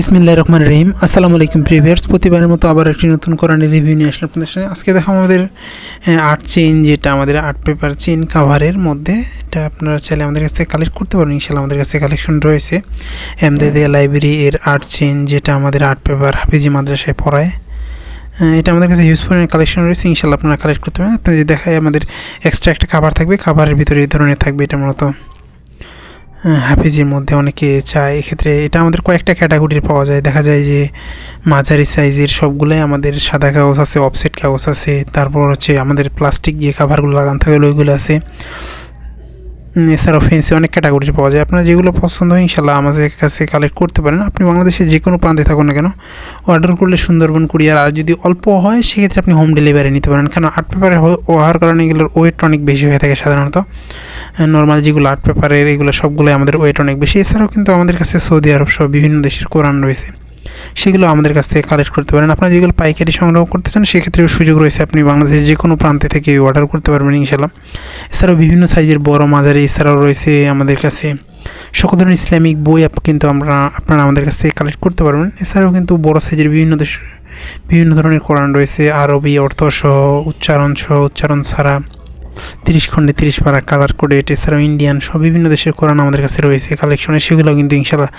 বিসমিল্লাহ রহমান রহিম। আসসালামু আলাইকুম প্রিভিয়ার্স প্রতিবারের মতো আবার একটি নতুন কোরআনের রিভিউ নিয়ে আসলাম আপনাদের সামনে। আজকে দেখো আমাদের আর্ট চেইন যেটা আমাদের আর্ট পেপার চেইন কাভারের মধ্যে, এটা আপনারা চাইলে আমাদের কাছ থেকে কালেক্ট করতে পারেন ইনশাল্লাহ আমাদের কাছে কালেকশন রয়েছে। এমদেদিয়া লাইব্রেরি এর আর্ট চেইন যেটা আমাদের আর্ট পেপার হাফিজি মাদ্রাসায় পড়ায়। এটা আমাদের কাছে ইউজ পরিমাণে কালেকশন রয়েছে। ইনশাল্লাহ আপনারা কালেক্ট করতে পারেন আপনাদের দেখায় আমাদের এক্সট্রা একটা খাবার থাকবে খাবারের ভিতরে এই ধরনের থাকবে, এটা মূলত। হাফিজের মধ্যে অনেকে চায়। এক্ষেত্রে এটা আমাদের কয়েকটা ক্যাটাগরির পাওয়া যায়। দেখা যায় যে মাঝারি সাইজের সবগুলোই আমাদের সাদা কাগজ আছে অফসেট কাগজ আছে। তারপর হচ্ছে আমাদের প্লাস্টিক যে কাভারগুলো লাগানো থাকে, ওইগুলো আছে। এছাড়াও ফেন্সি অনেক ক্যাটাগরির পাওয়া যায়। আপনার যেগুলো পছন্দ হয়, ইনশাল্লাহ আমাদের কাছে কালেক্ট করতে পারেন। আপনি বাংলাদেশের যে কোনো প্রান্তে থাকুন না কেন অর্ডার করলে সুন্দরবন কুরিয়ার আর যদি অল্প হয়, সেক্ষেত্রে আপনি হোম ডেলিভারি নিতে পারেন। কারণ আর্ট পেপারে হওয়ার কারণে এগুলোর ওয়েট অনেক বেশি হয়ে থাকে সাধারণত। নর্মাল যেগুলো আর্ট পেপারের এগুলো সবগুলোই আমাদের ওয়েট অনেক বেশি। এছাড়াও কিন্তু আমাদের কাছে সৌদি আরব সহ বিভিন্ন দেশের কোরআন রয়েছে। সেগুলো আমাদের কাছ থেকে কালেক্ট করতে পারেন। আপনারা যেগুলো পাইকারি সংগ্রহ করতে চান, সেক্ষেত্রেও সুযোগ রয়েছে আপনি বাংলাদেশের যে কোনো প্রান্তে থেকে অর্ডার করতে পারবেন ইনশাল্লাহ এছাড়াও বিভিন্ন সাইজের বড় মাঝারি, এছাড়াও রয়েছে আমাদের কাছে সকল ধরনের ইসলামিক বই কিন্তু আমরা আপনারা আমাদের কাছ থেকে কালেক্ট করতে পারবেন। এছাড়াও কিন্তু বড় সাইজের বিভিন্ন দেশ বিভিন্ন ধরনের কোরআন রয়েছে। আরবি অর্থ সহ উচ্চারণ সহ, উচ্চারণ ছাড়া। তিরিশ খণ্ডে তিরিশ পারা কালার কোডেট এছাড়াও ইন্ডিয়ান সব বিভিন্ন দেশের কোরআন আমাদের কাছে রয়েছে কালেকশনে সেগুলো কিন্তু ইনশাল্লাহ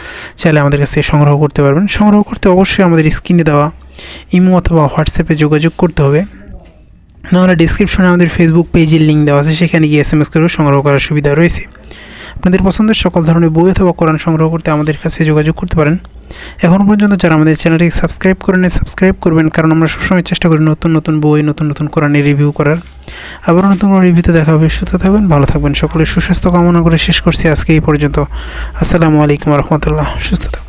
চাইলে আমাদের কাছ থেকে সংগ্রহ করতে পারবেন। সংগ্রহ করতে অবশ্যই আমাদের স্ক্রিনে দেওয়া ইমো অথবা হোয়াটসঅ্যাপে যোগাযোগ করতে হবে। নাহলে ডিসক্রিপশনে আমাদের ফেসবুক পেজের লিঙ্ক দেওয়া আছে, সেখানে গিয়ে এস এম এস করেও সংগ্রহ করার সুবিধা রয়েছে। আপনাদের পছন্দের সকল ধরনের বই অথবা কোরআন সংগ্রহ করতে আমাদের কাছে যোগাযোগ করতে পারেন। এখন পর্যন্ত যারা আমাদের চ্যানেলটিকে সাবস্ক্রাইব করেন সাবস্ক্রাইব করবেন, কারণ আমরা সবসময় চেষ্টা করি নতুন নতুন বই, নতুন নতুন কোরআনের রিভিউ করার। আবারও নতুন কোনো রিভিউতে দেখা হবে। সুস্থ থাকবেন, ভালো থাকবেন সকলের সুস্বাস্থ্য কামনা করে শেষ করছি আজকে এই পর্যন্ত। আসসালামু আলাইকুম রহমতুল্লাহ। সুস্থ থাকবেন।